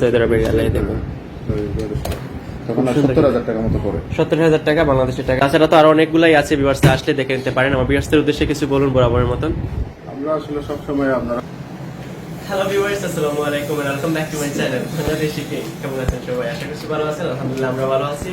Saudi আরবের রিয়ালে দেখুন সত্তর হাজার টাকা মতো পড়ে সত্তর হাজার টাকা বাংলাদেশের টাকা। তাছাড়া তো আরও অনেকগুলাই আছে বিভার্সে আসলে দেখে নিতে পারেন। আমার বিভার্সের উদ্দেশ্যে কিছু বলুন বরাবরের মতন। আমরা আসলে সবসময় আপনারা হ্যালো ভিউয়ার্স আসসালামু আলাইকুম and welcome back to my channel Bangladeshi কেমন আছেন সবাই? আশা করছি ভালো আছেন। আলহামদুলিল্লাহ আমরা ভালো আছি।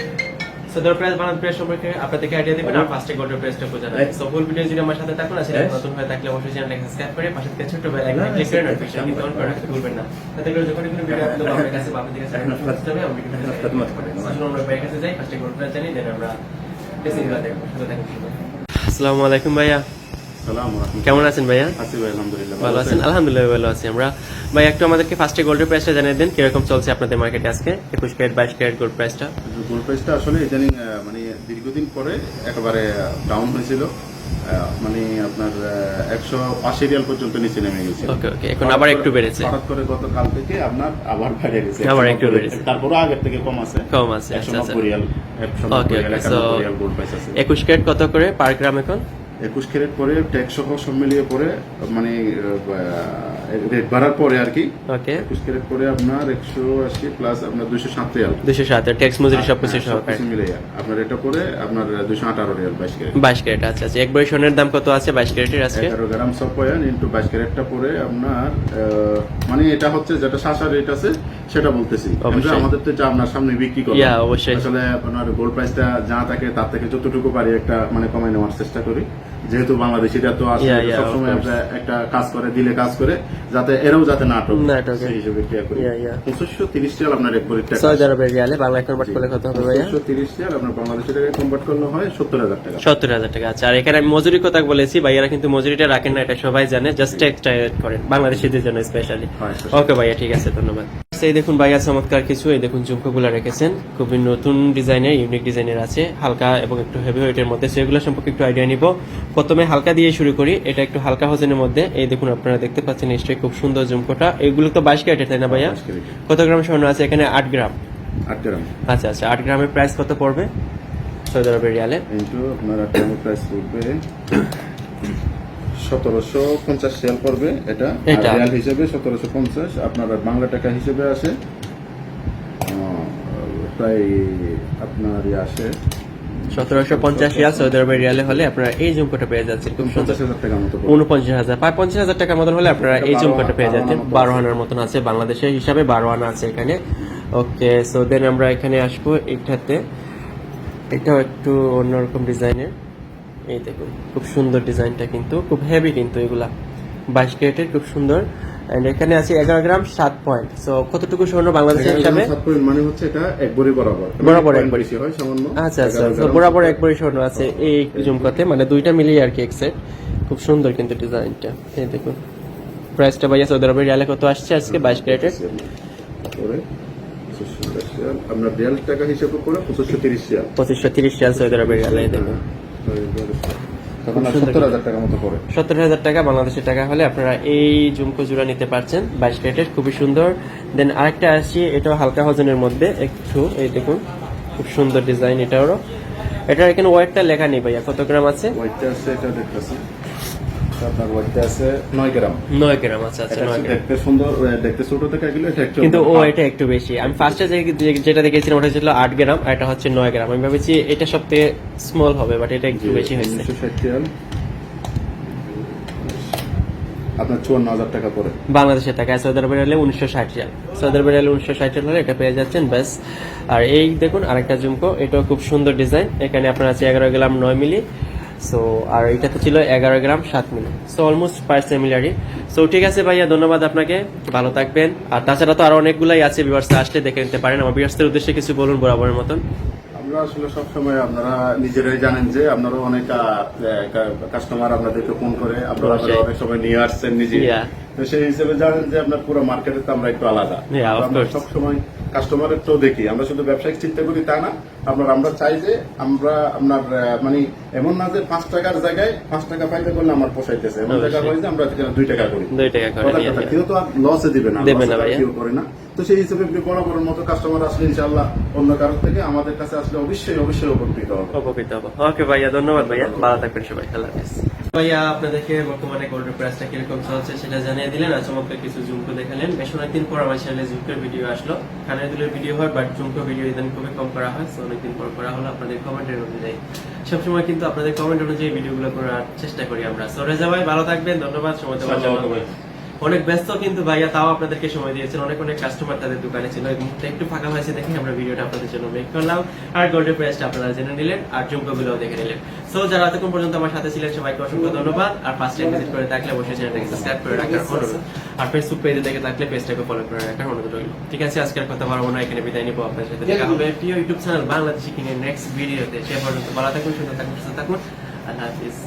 সদর প্রেস বানান প্রেস সম্পর্কে আপনাদেরকে আইডিয়া দিবেন আর ফার্স্টে গোল্ডের প্রাইসটা বোঝানো সো ফুল ভিডিও যদি আমার সাথে থাকুন আসলে নতুন হয়ে থাকলে অবশ্যই চ্যানেলটাকে সাবস্ক্রাইব করে পাশে থেকে ছোট বেল আইকন ক্লিক করে নোটিফিকেশন কিন্তু অন করে রাখতে ভুলবেন না। তাতে করে যখন কোনো ভিডিও আপলোড হবে আপনার কাছে আপনাদের কাছে নোটিফিকেশন হবে আমি ভিডিও আসলে আমরা ব্যাক কাছে যাই ফার্স্টে গোল্ড প্রেস জানি দেন আমরা বেসিকগুলো দেখব। সাথে থাকুন আসসালামু আলাইকুম ভাইয়া। কেমন আছেন ভাইয়া? আছি ভাই আলহামদুলিল্লাহ ভালো আছেন? আলহামদুলিল্লাহ ভালো আছি আমরা। ভাই একটু আমাদেরকে ফার্স্টে গোল্ডের প্রাইসটা জানিয়ে দেন কীরকম চলছে আপনাদের মার্কেটে আজকে? একুশ ক্যারেট বাইশ ক্যারেট গোল্ড প্রাইসটা গোল্ড প্রাইসটা আসলে ইদানিং মানে দীর্ঘদিন পরে একেবারে ডাউন হয়েছিল। মানে আপনার একশো আশি রিয়াল পর্যন্ত নিচে নেমে গেছে। ওকে ওকে এখন আবার একটু বেড়েছে। হঠাৎ করে গতকাল থেকে আপনার আবার বেড়ে গেছে। আবার একটু বেড়েছে। তারপরে আগের থেকে কম আছে। কম আছে একশো আচ্ছা। আচ্ছা নব্বই রিয়াল একশো নব্বই রিয়াল একানব্বই so- রিয়াল গোল্ড প্রাইস আছে। একুশ ক্যারেট কত করে পার গ্রাম এখন? একুশ ক্যারেট পরে ট্যাক্স সহ সব মিলিয়ে পরে মানে রেট বাড়ার পরে আর কি। ওকে একুশ ক্যারেট পরে আপনার একশো আশি প্লাস আপনার দুইশো সাত রিয়াল। দুশো সাত ট্যাক্স মজুরি সব কিছু সহকারে সবকিছু আপনার এটা পরে আপনার দুইশো আঠারো রিয়াল বাইশ ক্যারেট। বাইশ ক্যারেট আচ্ছা আচ্ছা। এক বড়ি সোনের দাম কত আছে বাইশ ক্যারেটের আজকে? এগারো গ্রাম সব পয়েন্ট ইন্টু বাইশ ক্যারেটটা পরে আপনার মানে এটা হচ্ছে যেটা শাসা রেট আছে সেটা বলতেছি। আমাদের তো এটা আপনার সামনে বিক্রি করি অবশ্যই। আসলে আপনার গোল্ড প্রাইসটা যা থাকে তার থেকে যতটুকু পারি একটা মানে কমাই নেওয়ার চেষ্টা করি। যেহেতু বাংলাদেশিরা তো আসলে সবসময় course. একটা- কাজ করে দিলে কাজ করে যাতে এরাও যাতে নাটক নাটক, সেই হিসেবে ক্লিয়ার করি. পঁচিশশো তিরিশ রিয়াল আপনার এক ভরির টাকা সৌদি আরবের রিয়ালে বাংলা কনভার্ট করলে কত হবে ভাইয়া? পঁচিশশো তিরিশ রিয়াল আপনার বাংলাদেশের টাকায় কনভার্ট করলে হয় সত্তর হাজার টাকা। সত্তর হাজার টাকা। আচ্ছা আর এখানে আমি মজুরির কথা বলেছি ভাইয়ারা কিন্তু মজুরিটা রাখেন না এটা সবাই জানে। জাস্ট এক্সট্রা করেন বাংলাদেশিদের জন্য স্পেশালি ওকে ভাইয়া ঠিক আছে ধন্যবাদ। এই দেখুন ভাইয়া চমৎকার কিছু। এই দেখুন ঝুমকোগুলো রেখেছেন। খুবই নতুন ডিজাইনের ইউনিক ডিজাইনের আছে। হালকা এবং একটু হেভি ওয়েটের মধ্যে। সেগুলো সম্পর্কে একটু আইডিয়া নিব। প্রথমে হালকা দিয়ে শুরু করি। এটা একটু হালকা হোজেনের মধ্যে। এই দেখুন আপনারা দেখতে পাচ্ছেন নিশ্চয়ই খুব সুন্দর ঝুমকোটা এগুলো তো বাইশ ক্যারেটের তাই না ভাইয়া? কত গ্রাম স্বর্ণ আছে এখানে? আট গ্রাম। আট গ্রাম। আচ্ছা আচ্ছা। আট গ্রামের প্রাইস কত পড়বে? সৌদি আরবের রিয়ালে। আপনার আট গ্রামের প্রাইস পড়বে। সতেরোশো পঞ্চাশ রিয়াল পড়বে এটা। রিয়াল হিসেবে সতেরোশো পঞ্চাশ আপনার বাংলা টাকা হিসেবে আসে। প্রায় আপনার ইয়ে আসে। সতেরোশো পঞ্চাশ রিয়াল সৌদি আরবের রিয়ালে হলে আপনারা এই ঝুমকোটা পেয়ে যাচ্ছেন। খুব সুন্দর। উনপঞ্চাশ হাজার প্রায় পঞ্চাশ হাজার টাকার মতন হলে আপনারা এই বারো পেয়ে যাচ্ছেন। বারো আনার মতন আছে বাংলাদেশের হিসাবে বারো আনা আছে এখানে। ওকে সো দেন আমরা এখানে আসব এটাতে। এটাও একটু অন্যরকম ডিজাইনের এই দেখুন খুব সুন্দর ডিজাইনটা কিন্তু খুব হেভি কিন্তু এগুলা। বাইশ ক্যারেটের খুব সুন্দর। এন্ড এখানে আছে এগারো গ্রাম সাত পয়েন্ট সো কতটুকু স্বর্ণ বাংলাদেশের হিসাবে? মানে হচ্ছে এটা এক বড়ি বরাবর বরাবর এক এক বড়ি। হয় সামান্য। আচ্ছা আচ্ছা বরাবর সাত এক বড়ি স্বর্ণ আছে এই ঝুমকাতে মানে দুইটা মিলিয়ে আর কি এক সেট খুব সুন্দর কিন্তু ডিজাইনটা। এই দেখুন। প্রাইসটা ভাইয়া সৌদি আরবের রিয়ালে কত আসছে আজকে? বাইশ ক্যারেটের। দশ রিয়াল। টাকা হিসেবে করে পঁচিশশো তিরিশ রিয়াল। পঁচিশশো তিরিশ রিয়াল সৌদি আরবের রিয়ালে দেখুন। সত্তর হাজার টাকা বাংলাদেশের টাকা হলে আপনারা এই ঝুমকো জোড়া নিতে পারছেন। বাইশ ক্যারেটের খুবই সুন্দর। দেন আরেকটা আসছি এটাও হালকা হজনের মধ্যে। একটু এই দেখুন খুব সুন্দর ডিজাইন এটারও। এটার এখানে ওয়েটটা লেখা নেই ভাইয়া কত গ্রাম আছে? ওয়েটটা আছে এটা দেখতেছি। আপনার ওয়াইটটা আছে নয় গ্রাম। নয় গ্রাম আচ্ছা আচ্ছা এটা গ্রাম। দেখতে সুন্দর দেখতে ছোট দেখা গেলে এটা একটু কিন্তু ও এটা একটু বেশি। আমি ফার্স্টে যেটা দেখেছিলাম ওটা ছিল গ্রাম আর এটা হচ্ছে গ্রাম। আমি ভাবেছি এটা সব থেকে স্মল হবে বাট এটা একটু বেশি হয়েছে। আপনার চুয়ান্ন হাজার টাকা পড়ে বাংলাদেশের টাকা সৌদি আরবের হলে উনিশশো ষাট রিয়াল। সৌদি আরবের হলে উনিশশো ষাট রিয়াল হলে এটা পেয়ে যাচ্ছেন ব্যাস। আর এই দেখুন আরেকটা ঝুমকো এটাও খুব সুন্দর ডিজাইন এখানে আপনার আছে এগারো গ্রাম নয় মিলি। সো আর এটাতে ছিল এগারো গ্রাম সাত মিলি। সো অলমোস্ট পার সিমিলারই সো ঠিক আছে ভাইয়া ধন্যবাদ আপনাকে। ভালো থাকবেন। আর তাছাড়া তো আরও অনেকগুলাই আছে বিবার আসলে দেখে নিতে পারেন। আমার বিবাসের উদ্দেশ্যে কিছু বলুন বরাবরের মতন। আমরা আসলে সবসময় আপনারা নিজেরাই জানেন যে আপনারা অনেক কাস্টমার আপনাদেরকে ফোন করে। আপনারা। অনেক সময় নিয়ে আসছেন নিজে. তো সেই হিসেবে জানেন যে আপনার পুরো মার্কেটে তো আমরা একটু আলাদা। আমরা সবসময় কাস্টমারের তো দেখি। আমরা শুধু ব্যবসায়িক চিন্তা করি তা না। আপনার আমরা চাই যে আমরা আপনার মানে এমন না যে পাঁচ টাকার জায়গায় পাঁচ টাকা ফায়দা করলে আমার পোষাইতেছে। এমন অবশ্যই। জায়গা হয় যে আমরা দুই টাকা করি। টাকা। কেউ তো আর লসে দিবে না। কেউ করে না। তো সেই হিসেবে আপনি বড় বড় মতো কাস্টমার আসলে ইনশাল্লাহ অন্য কারোর থেকে আমাদের কাছে আসলে অবশ্যই অবশ্যই উপকৃত হবে। উপকৃত হব। ওকে ভাইয়া ধন্যবাদ ভাইয়া। ভালো থাকবেন সবাই। আল্লাহ হাফেজ। ভাইয়া বর্তমানে প্রাইসটা কীরকম চলছে সেটা জানিয়ে দিলেন। আর চমৎকার কিছু জুমকো দেখালেন। বেশ অনেকদিন পর আমার চ্যানেলে জুমকোর ভিডিও আসলো। দুলের ভিডিও হয় বাট জুমকো ভিডিও ইদান খুবই কম করা হয় সো অনেকদিন পর করা হলো আপনাদের কমেন্টের অনুযায়ী। সবসময় কিন্তু আপনাদের কমেন্ট অনুযায়ী ভিডিওগুলো করার চেষ্টা করি আমরা। সো রেজা ভাই, ভালো থাকবেন, ধন্যবাদ, সময় দেওয়ার জন্য। অনেক ব্যস্ত কিন্তু ভাইয়া তাও আপনাদেরকে সময় দিয়েছেন। অনেক অনেক কাস্টমার তাদের দোকানে ছিল। এই মুহূর্তে একটু ফাঁকা হয়েছে দেখে আমরা ভিডিওটা আপনাদের জন্য মেক করলাম। আর গোল্ডের প্রাইসটা আপনারা জেনে নিলেন আর জুমকো গুলো দেখে নিলেন। সো যারা এতক্ষণ পর্যন্ত আমার সাথে ছিলেন সবাইকে অসংখ্য ধন্যবাদ। আর ফার্স্ট টাইম ভিজিট করে থাকলে অবশ্যই চ্যানেলটাকে সাবস্ক্রাইব করে রাখার অনুরোধ। আর ফেসবুক পেজে দেখে থাকলে পেজটাকে ফলো করে রাখার অনুরোধ রইল। ঠিক আছে আজকের কথা বলব না এখানে বিদায় নিবো। আপনার সাথে দেখা হবে প্রিয় ইউটিউব চ্যানেল বাংলাদেশি কিনে নেক্সট ভিডিওতে সে পর্যন্ত ভালো থাকুন সুন্দর থাকুন সুস্থ থাকুন। আল্লাহ হাফিজ।